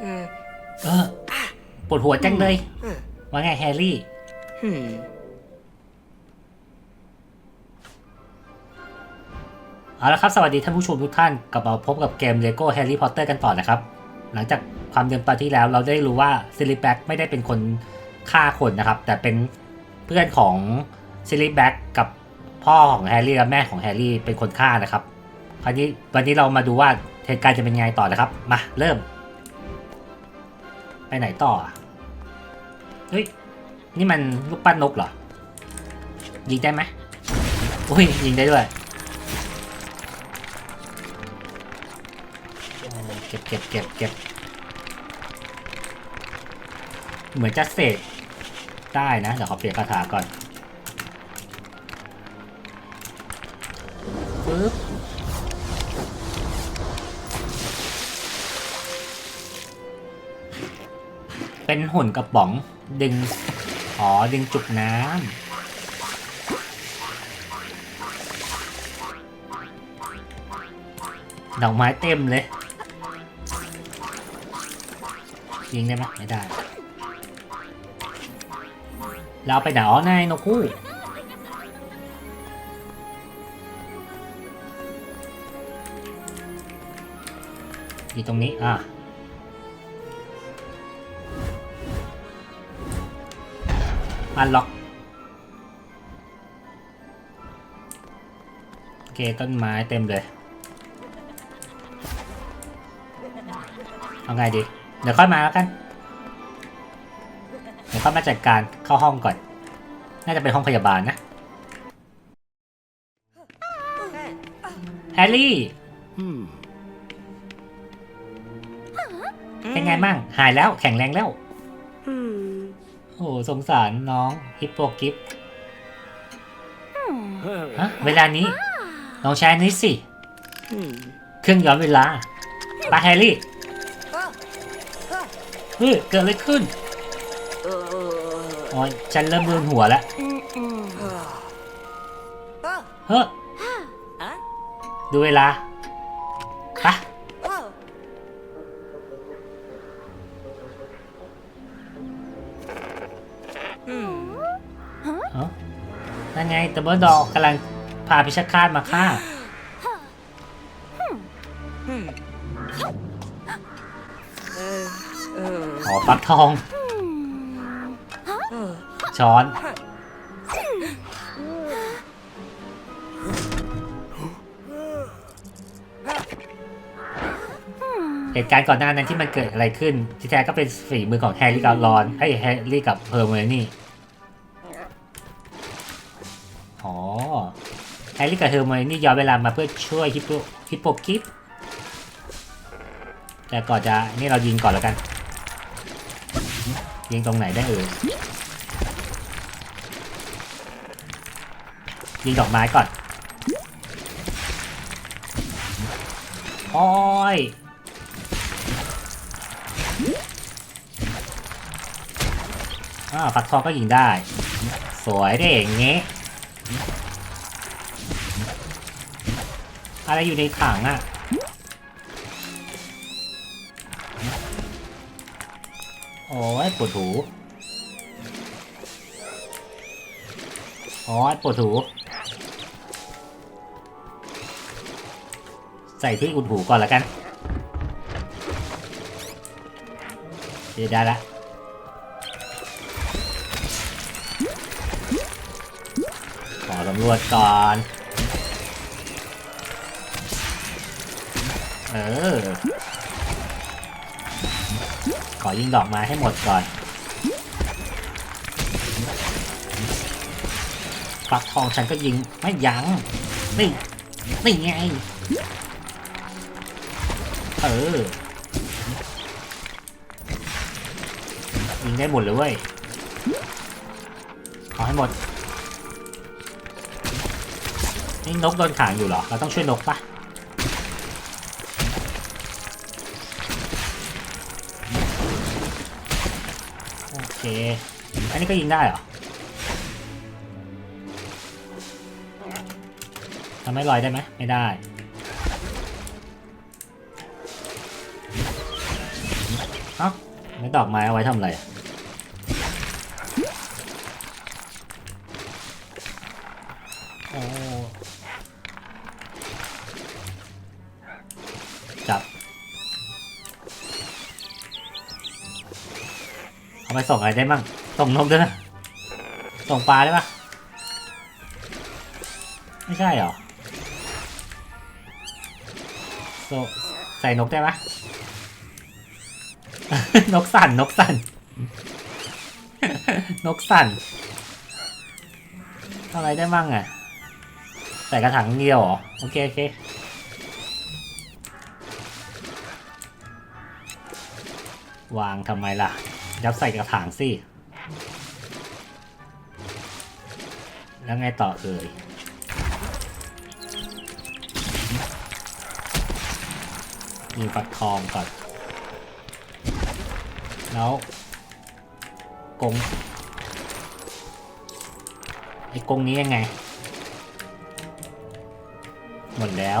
เออเออปวดหัวจังเลยว่าไงแฮร์รี่ อืมเอาละครับ สวัสดีท่านผู้ชมทุกท่าน กลับมาพบกับเกม Lego Harry Potter กันต่อนะครับ หลังจากความเดิมตอนที่แล้วเราได้รู้ว่าซิลิแบ็กไม่ได้เป็นคนฆ่าคนนะครับ แต่เป็นเพื่อนของซิลิแบ็กกับพ่อของแฮร์รี่และแม่ของแฮร์รี่เป็นคนฆ่านะครับ คราวนี้วันนี้เรามาดูว่าเหตุการณ์จะเป็นไงต่อนะครับ มาเริ่ม ไปไหนต่ออะเฮ้ย นี่มันลูกปั้นนกเหรอ ยิงได้ไหมอุ้ย ยิงได้ด้วย เก็บเก็บเก็บเก็บเหมือนจะเสกได้นะ เดี๋ยวขอเปลี่ยนคาถาก่อนปึ๊บ เป็นหุ่นกระป๋องดึงอ๋อดึงจุกน้ำดอกไม้เต็มเลย ยิงได้ไหมไม่ได้ เราไปไหนอ๋อนายนกคู่อยู่ตรงนี้ อะ อันล็อกโอเคต้นไม้เต็มเลย เอาไงดี เดี๋ยวค่อยมาแล้วกัน เดี๋ยวค่อยมาจัดการเข้าห้องก่อน น่าจะเป็นห้องพยาบาลนะแฮร์รี่อืมเป็นไงบ้างหายแล้วแข็งแรงแล้วอืม โอ้สงสารน้องฮิปโปกิฟเฮ้ยฮะเวลานี้ลองใช้อันนี้สิอืมเครื่องย้อนเวลาไปาแฮร์รี่เฮ้ยเกิดอะไรขึ้นเออเอออ๋อฉันเริ่มมึนหัวแล้วเออเฮ้ยอะดูเวลา ไงดับเบิลดอกำลังพาพิชคาตมาฆ่าอืมเออเอออ๋อฟักทองเออช้อนเหตุการณ์ก่อนหน้านั้นที่มันเกิดอะไรขึ้น ที่แท้ก็เป็นฝีมือของแฮร์รี่กับรอนไอ้ยแฮร์รี่กับเฮอร์เมนี่ แฮร์รี่กับเฮอร์เมนี่ย้อนเวลามาเพื่อช่วยฮิปโปฮิปโปกิฟแต่ก่อนจะนี่เรายิงก่อนแล้วกัน ยิงตรงไหนได้เอ่ยยิงดอกไม้ก่อนโอ้ยอ้าวฟักทองก็ยิงได้ สวยได้อย่างงี้ อะไรอยู่ในถังอะ่ะโอ้ยปวดหูโอ้ยปวดหู ใส่ที่อุดหูก่อนล้วกันเดี๋ยวได้ละขอสำรวจก่อน เออ ขอยิงดอกไม้ให้หมดก่อนฟักทองฉันก็ยิงไม่ยัง้ง นี่ นี่ไง เออ ยิงได้หมดเลยเว้ย ขอให้หมด นี่นกโดนขังอยู่เหรอ เราต้องช่วยนกปะโอเคอันนี้ก็ยิงได้เหรอทำให้ลอยได้ไหมไม่ได้ เอ้าไม่ดอกไม้เอาไว้ทำอะไร ส่งอะไรได้มั่งส่งนกด้วยนะ ส่งปลาได้ปะไม่ใช่หรอโซใส่นกได้ปะนกสั่นนกสั่นนกสั่นทำอะไรได้บ้างอะใส่กระถางเดียวเหรอ โอเคโอเค วางทำไมล่ะ ยัดใส่กระถางสิ แล้วไงต่อเอ่ยมีฟักทองก่อน แล้วกงไอ้กงนี้ยังไง หมดแล้ว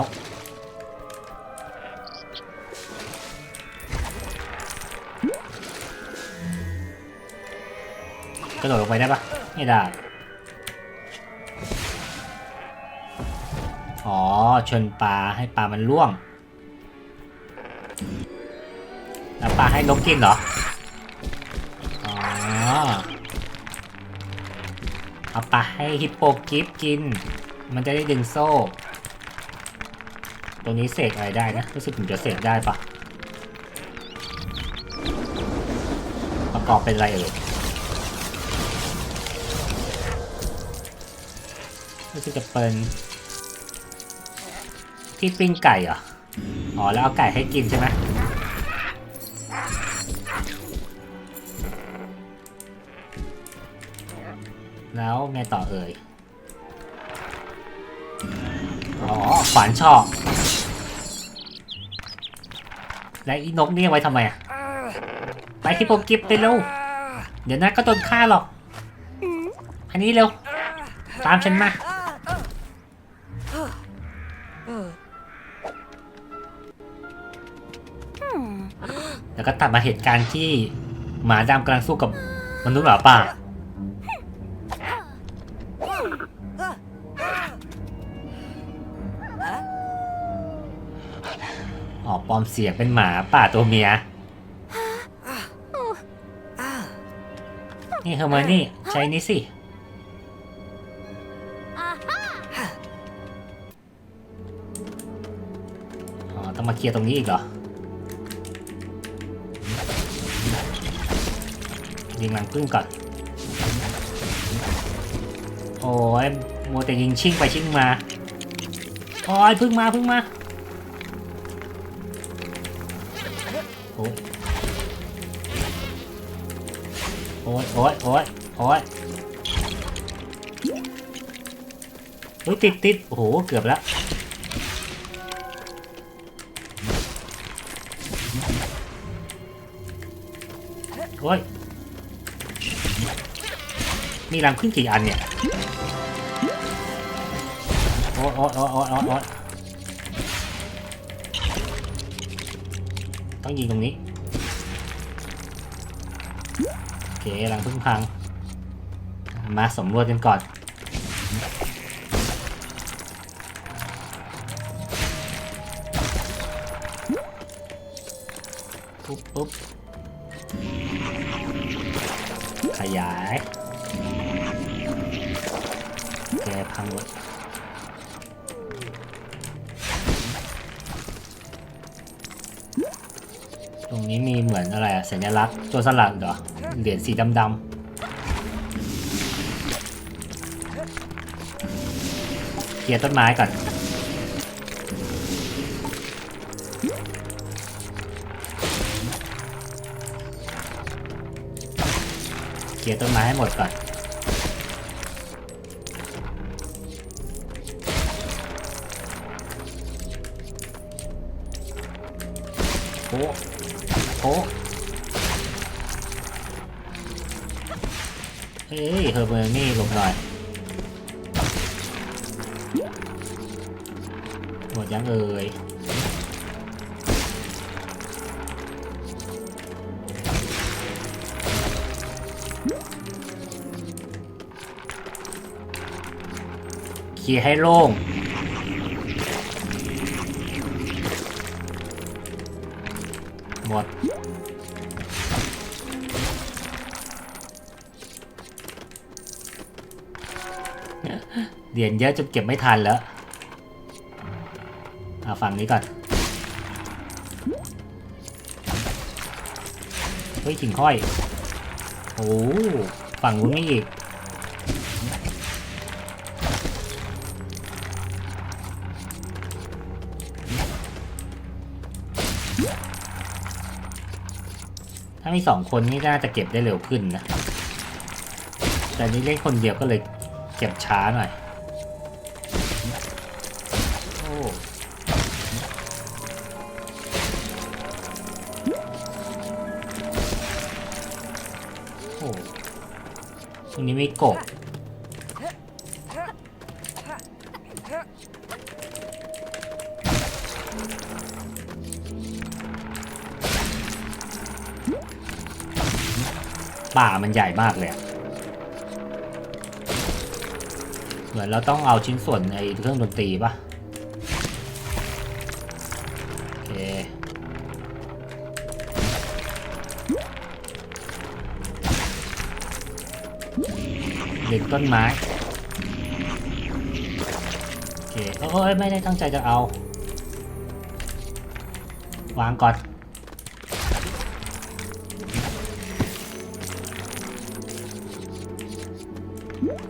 ระโดดลงไปได้ปะไม่ได้ อ๋อ ชนปลาให้ปลามันล่วง แล้วปลาให้นกกินเหรอ อ๋อ เอาปลาให้ฮิปโปกิฟกิน มันจะได้ดึงโซ่ตรงนี้เสกอะไรได้นะ รู้สึกผมจะเสกได้ปะประกอบเป็นอะไรเอ่ย รู้สึกจะเป็นที่ปิ้งไก่เหรอ อ๋อ แล้วเอาไก่ให้กินใช่ไหมแล้วไงต่อเอ่ย อ๋อขวานชอกและอีนกนี่ไว้ทำไมอะ ไปที่โปกิฟไปเร็ว เดี๋ยวนะก็โดนฆ่าหรอก อันนี้เร็ว ตามฉันมา ก็ตัดมาเหตุการณ์ที่หมาดำกำลังสู้กับมนุษย์หมาป่าอ๋อปลอมเสียงเป็นหมาป่าตัวเมีย นี่เฮอร์มอนี่ ใช้นี่สิอ๋อต้องมาเคลียร์ตรงนี้อีกเหรอ ยิงหลังพึ่งก่อน โอ้ยมัวแต่ยิงชิ่งไปชิ่งมาโอ้ยพึ่งมาพึ่งมาโอ้ยโอ้ยโอ้ยโอ้ยโอ้ยอุ๊ยติดติดโอ้โห เกือบแล้ว โอ้ย มีรังพึ่งกี่อันเนี่ย โอ้ยโอ้ยโอ้ยโอ้ยโอ้ยโอ้ยต้องยิงตรงนี้ โอเครังพึ่งพัง มาสำรวจกันก่อนปุ๊บปุ๊บขยาย แกพังหมดตรงนี้มีเหมือนอะไรอะสัญลักษณ์ตัวสลักเหรอ เหรียญสีดำๆเคลียร์ต้นไม้ก่อน เคลียร์ต้นไม้ให้หมดก่อนะโหเฮ้ยเธอเบอร์นี่ลงหน่อยหมดยังเอ่ยเคลียให้โล่ง หมด เหรียญเยอะจนเก็บไม่ทันแล้วเอาฝั่งนี้ก่อน เฮ้ยหิ่งห้อย โอ้ฝั่งนู้นไม่อีก ถ้สองคนนี่น่าจะเก็บได้เร็วขึ้นนะ แต่นี่เล่นคนเดียวก็เลยเก็บช้าหน่อยโอ้โหตรงนี้มีกบ ป่ามันใหญ่มากเลย เหมือนเราต้องเอาชิ้นส่วนในเครื่องดนตรีปะโอเคเด็กต้นไม้ โอเคโอ้ยไม่ได้ตั้งใจจะเอา วางก่อน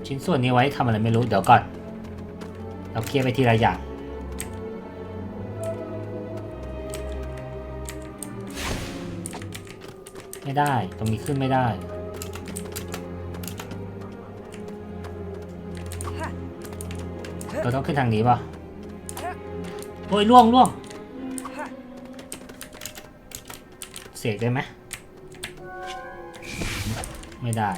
ชิ้นส่วนนี้ไว้ทำอะไรไม่รู้ เดี๋ยวก่อน เราเคลียร์ไปทีละอย่าง ไม่ได้ ตรงนี้ขึ้นไม่ได้เราต้องขึ้นทางนี้ป่ะ โอ้ยล่วงล่วง เสกได้ไหม ไม่ได้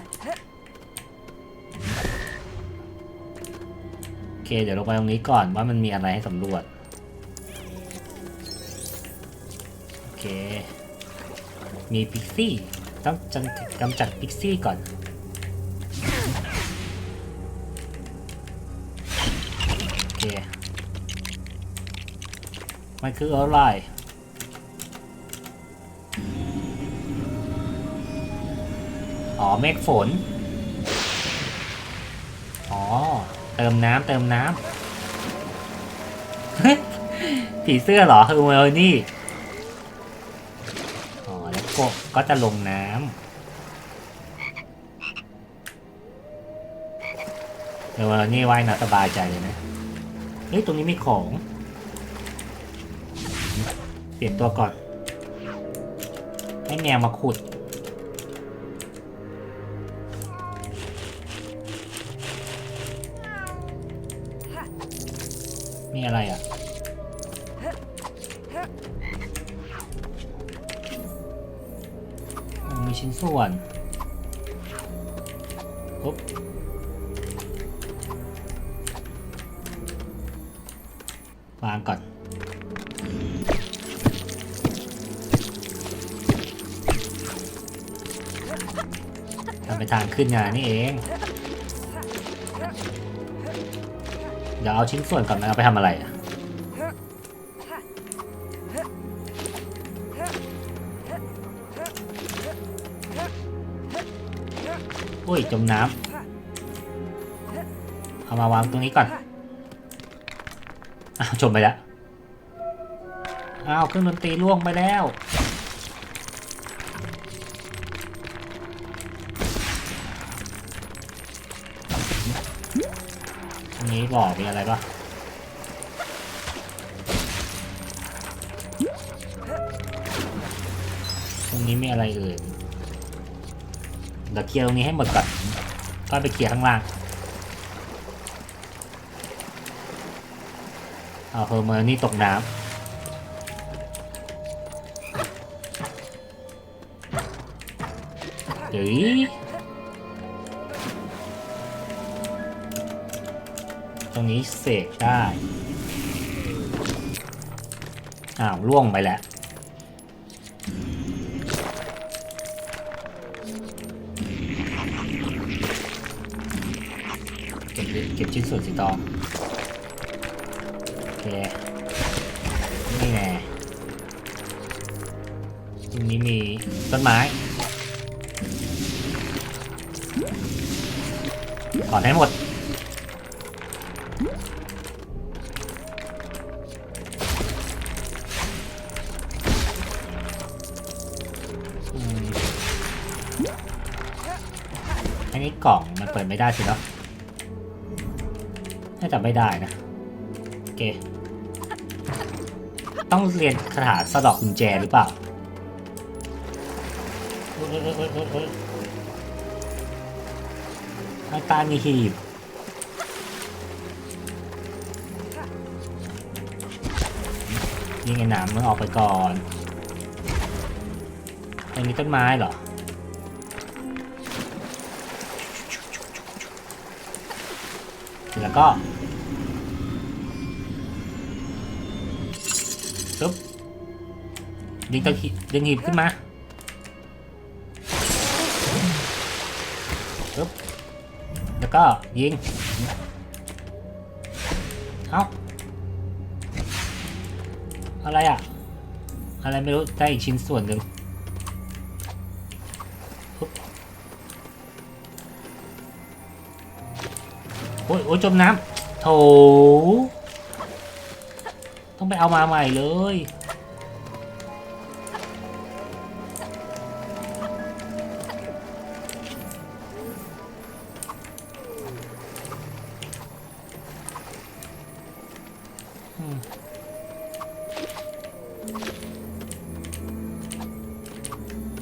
เค เดี๋ยวลงไปตรงนี้ก่อนว่ามันมีอะไรให้สำรวจ โอเค มีพิกซี่ ต้องจัดกำจัดพิกซี่ก่อนโอเค มันคืออะไรอ๋อเมฆฝน อ๋อ เติมน้ำเติมน้ำ ผีเสื้อเหรอเฮอเมลนี่อ๋อแล้วก็ก็จะลงน้ำเฮอร์เมลนี่ว่ายน้ำสบายใจเลยนะ เฮ้ย ตรงนี้มีของ เปลี่ยนตัวก่อน ให้แมวมาขุด มีอะไรอะ มีชิ้นส่วนปุ๊บวางก่อนทำไปทางขึ้นงานนี่เอง เดี๋ยวเอาชิ้นส่วนก่อนนะเอาไปทำอะไรอะอุ้ยจมน้ำเอามาวางตรงนี้ก่อนอ้าวจมไปแล้วอ้าวเครื่องดนตรีล่วงไปแล้ว นี่บอกมีอะไรปะตรงนี้มีอะไรอื่นเดี๋ยวเคลียร์ตรงนี้ให้หมดก่อนก็ไปเคลียร์ข้างล่างเอาเฮอร์เมอนี่ตกน้ำเดี๋ย รงนี้เสกได้ อ้าวล่วงไปแล้ว เก็บดิเก็บชิ้นส่วนสีทองเออนี่แน่ตรงนี้มีต้นไม้ถอนให้หมด ปิดไม่ได้สิเนาะน่าจะไม่ได้นะโอเค ต้องเรียนคาถาสะเดอกกุญแจหรือเปล่าอ้ยเอ้ยเอ้ยเอ้ยเอ้ยอาการมีหีบยิงไอ้หนามมันออกไปก่อนอันนี้ต้นไม้เหรอ แล้วก็ปึ๊บดึงตะขีดึงหีบขึ้นมาปึ๊บแล้วก็ยิง เอ้าอะไรอะอะไรไม่รู้ได้อีกชิ้นส่วนหนึ่ง โอ้ยโอ้ยจมน้ำโถต้องไปเอามาใหม่เลย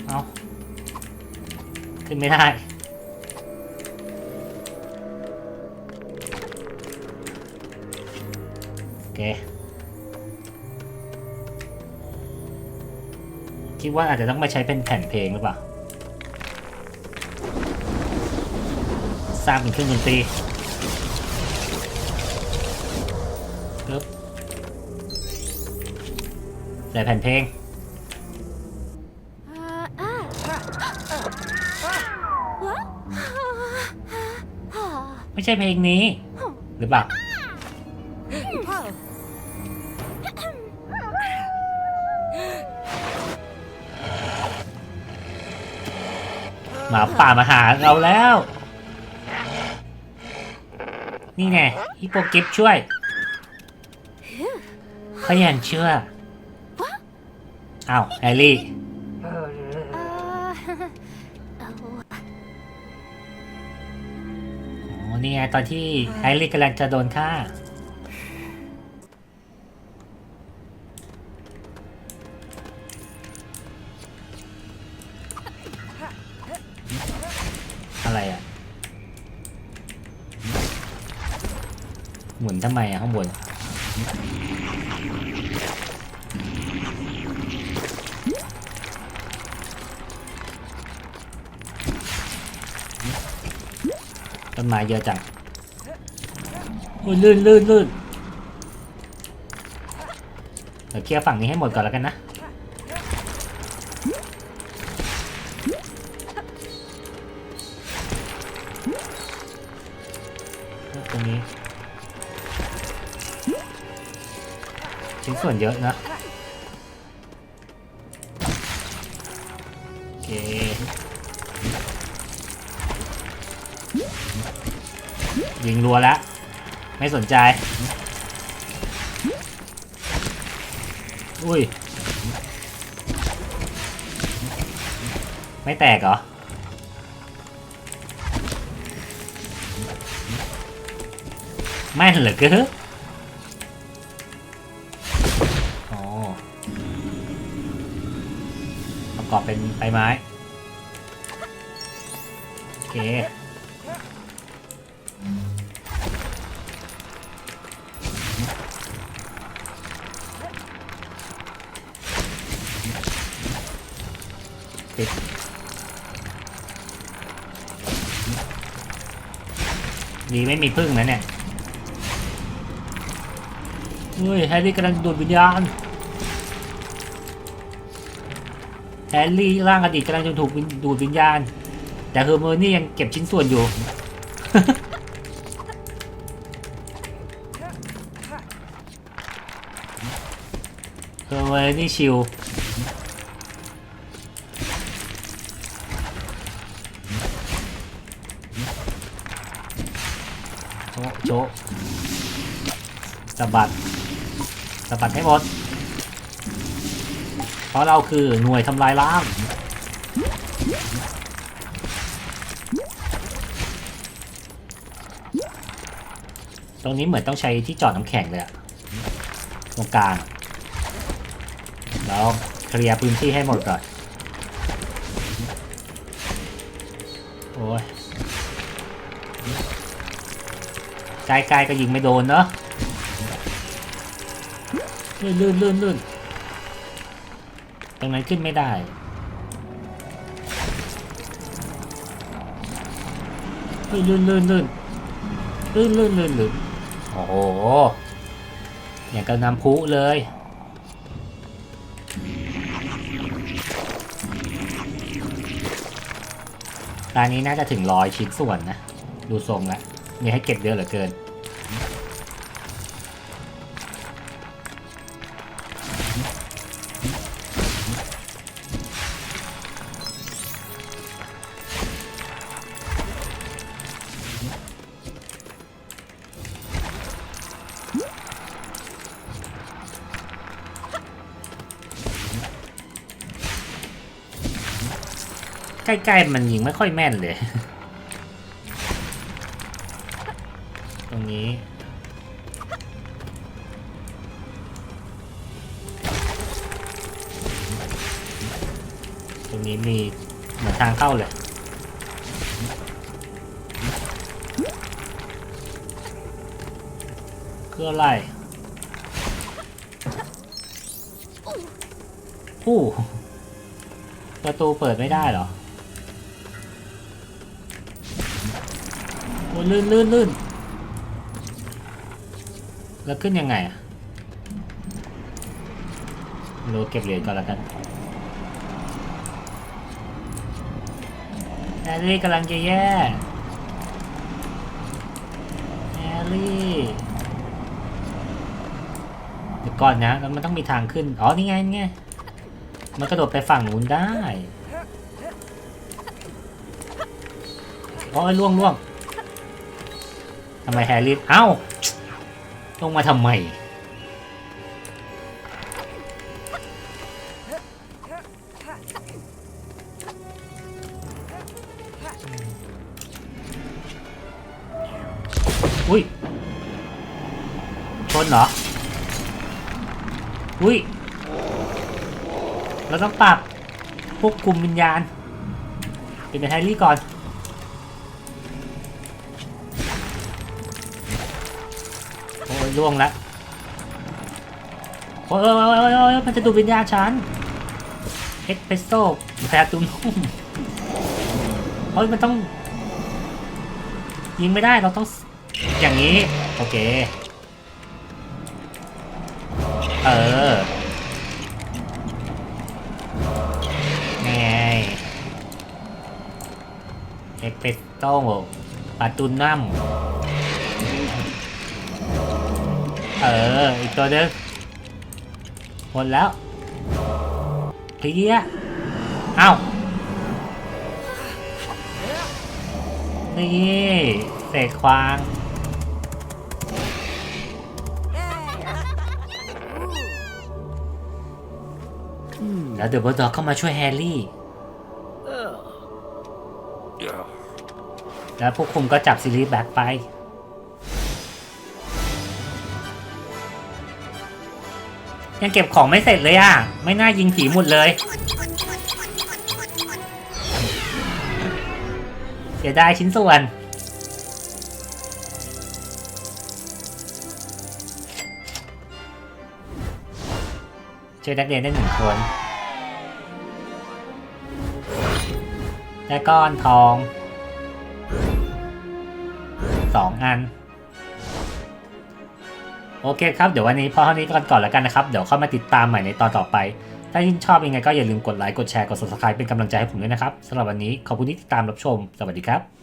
เอาขึ้นไม่ได้ ว่าอาจจะต้องม่ใช้เป็นแผ่นเพลงหรือเปล่าสร้างเป็นเครื่องดนตรีปึ๊บใส่แผ่นเพลงไม่ใช่เพลงนี้ หรือเปล่า มาป่ามาหาเราแล้ว นี่ไงฮิปโปกิฟช่วยขยันเชื่ออ้าวแฮร์รี่อ่าเอาอ๋อนี่ไงตอนที่แฮร์รี่กำลังจะโดนฆ่า นทำไมอะข้างบน ต้นไม้เยอะจังโอ้ยลื่นลื่นลื่นเดี๋ยวเคลียร์ฝั่งนี้ให้หมดก่อนแล้วกันนะตรงนี้ ชิ้นส่วนเยอะนะ โอเค ยิงรัวแล้ว ไม่สนใจ อุ้ย ไม่แตกเหรอแม่นเหรอเกือ เป็นใบไม้ โอเค ปิด ดีไม่มีพึ่งนะเนี่ย เฮ้ย แฮร์รี่กำลังดูดวิญญาณ แฮร์รี่ร่างอดีตกำลังจะถูกดูดวิญญาณ แต่เฮอร์เมอร์นี่ยังเก็บชิ้นส่วนอยู่โเว้ยนี่ชิวโจะโจะสะบัดสะบัดให้หมด ราะเราคือหน่วยทำลายล้างตรงนี้เหมือนต้องใช้ที่จอดน้ำแข็งเลยอะตรงกลางแล้วเคลียร์พื้นที่ให้หมดก่อนโอ้ยใกล้ๆก็ยิงไม่โดนเนาะลื่นลื่นลื่นลื่น รงนั้นขึ้นไม่ได้ ลื่นลื่นลื่นลื่นลื่นลื่นลื่นลื่นโอ้โห อย่างกับน้ำพุเลย ตอนนี้น่าจะถึงร้อยชิ้นส่วนนะ ดูทรงแล้วมีให้เก็บเยอะเหลือเกิน ใกล้ๆมันยิงไม่ค่อยแม่นเลย ตรงนี้ ตรงนี้มีเหมือนทางเข้าเลยคืออะไรอู้ประตูเปิดไม่ได้เหรอ ลื่นลื่นลื่นแล้วขึ้นยังไงอะโลเก็บเหรียญก่อนแล้วกันแฮร์รี่กำลังจะแย่แฮร์รี่เดี๋ยวก่อนนะแล้วมันต้องมีทางขึ้น อ๋อ นี่ไงนี่ไง มันกระโดดไปฝั่งนู้นได้โอ้ยล่วงล่วง ทำไมแฮร์รี่เอ้าลงมาทำไมอุ้ยชนเหรอ อุ้ย เราต้องปรับควบคุมวิญญาณเป็นแฮร์รี่ก่อน ล่วงละโอ้ยโอ้ยโอ้ยโอ้ยโอ้มันจะดูดวิญญาณฉันเอ็กเพรสโซ่แพรตุ้มนุ่มโอ้ยมันต้อง ยิงไม่ได้เราต้องอย่างนี้ โอเค เออไงเอ็กเพรสโซ่ปาตูนัม เออ อีกตัวนึงหมดแล้วเคลียร์เอ้านี่เศษควางแล้วเดอะบอดอกเข้ามาช่วยแฮร์รี่ แล้วพวกคุมก็จับซีรีส์แบ็คไป ยังเก็บของไม่เสร็จเลยอะ ไม่น่ายิงผีหมดเลย เสียดายชิ้นส่วน ช่วยนักเรียนได้หนึ่งคนได้ก้อนทองสองอัน โอเคครับ เดี๋ยววันนี้พอเท่านี้ก่อนก่อนแล้วกันนะครับ เดี๋ยวเข้ามาติดตามใหม่ในตอนต่อไป ถ้ายิ่งชอบยังไงก็อย่าลืมกดไลค์ กดแชร์ กด subscribe เป็นกำลังใจให้ผมด้วยนะครับสำหรับวันนี้ขอบคุณที่ติดตามรับชม สวัสดีครับ